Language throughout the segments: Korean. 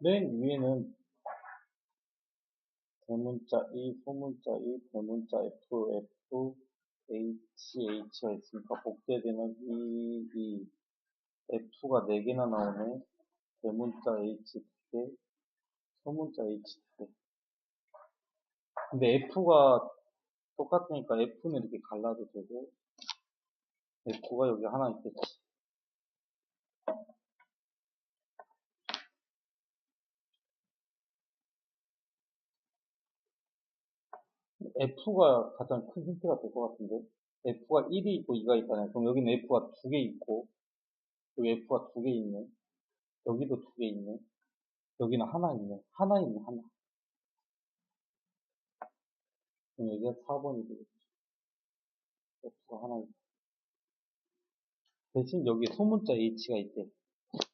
맨 위에는 대문자 E, 소문자 E, 대문자 F, F, H, H가 있으니까 복제되면 E, E, F가 4개나 나오네. 대문자 H 2개, 소문자 H 2개. 근데 F가 똑같으니까 F는 이렇게 갈라도 되고, F가 여기 하나 있겠지. F가 가장 큰 힌트가 될 것 같은데 F가 1이 있고 2가 있잖아요. 그럼 여기는 F가 2개 있고 여기 F가 2개 있네. 여기도 2개 있네. 여기는 하나 있네. 하나 있네. 하나. 그럼 여기가 4번이 되겠죠. F가 하나 있네. 대신 여기 소문자 H가 있대.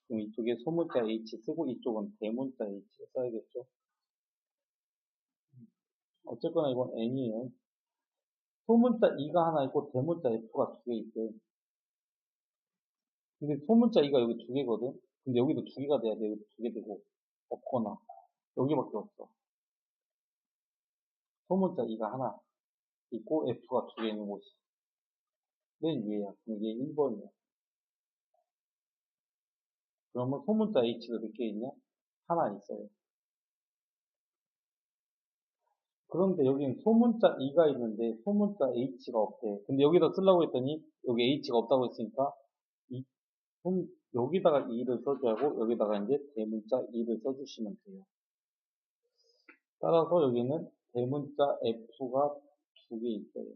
그럼 이쪽에 소문자 H 쓰고 이쪽은 대문자 H 써야겠죠. 어쨌거나 이건 n이에요. 소문자 2가 하나 있고 대문자 f가 두 개 있대. 근데 소문자 2가 여기 두 개거든. 근데 여기도 두 개가 돼야 돼. 여기도 두 개 되고 없거나 여기밖에 없어. 소문자 2가 하나 있고 f가 두 개 있는 곳이 맨 위에야. 이게 1번이야. 그러면 소문자 h가 몇 개 있냐? 하나 있어요. 그런데 여기는 소문자 2가 있는데 소문자 h가 없대. 근데 여기다 쓰려고 했더니 여기 h가 없다고 했으니까 이, 여기다가 2를 써줘야 하고 여기다가 이제 대문자 2를 써주시면 돼요. 따라서 여기는 대문자 f가 두 개 있어요.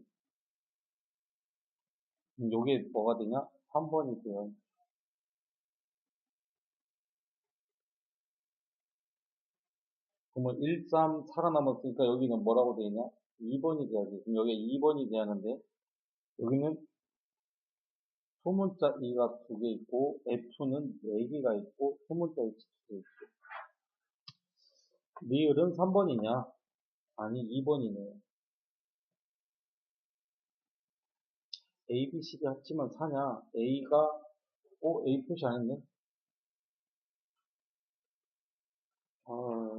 이게 뭐가 되냐? 3번이 돼요. 그러면 1, 3 살아남았으니까 여기는 뭐라고 되어 있냐? 2번이 돼야지. 그럼 여기 2번이 돼야 하는데 여기는 소문자 2가 두 개 있고 F는 4개가 있고 소문자 2 두개 있고 리을은 3번이냐? 아니 2번이네. A, B, C, D 합치면 4냐? A가 어? A 표시 안 했네? 아,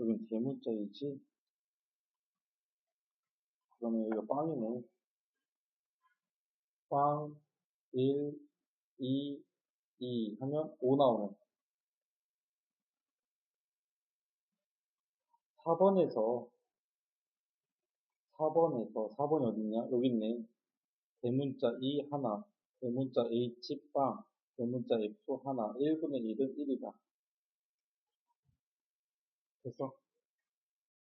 여긴 대문자이지? 그러면 여기가 빵이네. 빵, 1, 2, 2 하면 5 나오네. 4번에서 4번에서 4번이 어딨냐? 여기 있네. 대문자 2 하나, 대문자 H 빵, 대문자 F 하나, 1분의 1은 1이다. 됐어?